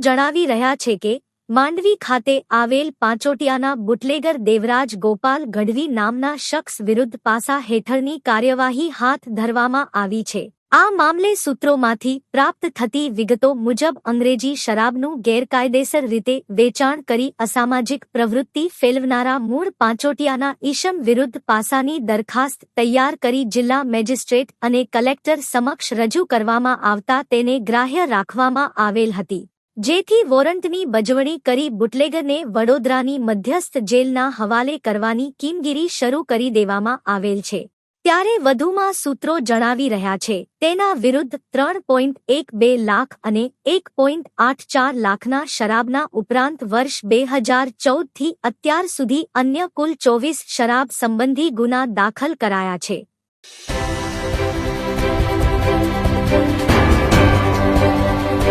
જણાવી રહ્યા છે કે, માંડવી ખાતે આવેલ પાંચોટિયાના બુટલેગર દેવરાજ ગોપાલ ગઢવી નામના શખ્સ વિરુદ્ધ પાસા હેઠળની કાર્યવાહી હાથ ધરવામાં આવી છે. આ મામલે સૂત્રોમાંથી પ્રાપ્ત થતી વિગતો મુજબ અંગ્રેજી શરાબનું ગેરકાયદેસર રીતે વેચાણ કરી અસામાજિક પ્રવૃત્તિ ફેલવનારા મૂળ પાંચોટિયાના ઈશમ વિરુદ્ધ પાસાની દરખાસ્ત તૈયાર કરી જિલ્લા મેજિસ્ટ્રેટ અને કલેક્ટર સમક્ષ રજૂ કરવામાં આવતા તેને ગ્રાહ્ય રાખવામાં આવેલ હતી. જેથી વોરંટની બજવણી કરી બુટલેગરને વડોદરાની મધ્યસ્થ જેલના હવાલે કરવાની કિમગીરી શરૂ કરી દેવામાં આવેલ છે. ત્યારે વધુમાં સૂત્રો જણાવી રહ્યા છે. તેના વિરુદ્ધ ત્રણ પોઈન્ટ એક બે લાખ અને એક પોઈન્ટ આઠ ચાર લાખના શરાબના ઉપરાંત વર્ષ બે હજાર ચૌદથી અત્યાર સુધી અન્ય કુલ ચોવીસ શરાબ સંબંધી ગુના દાખલ કરાયા છે.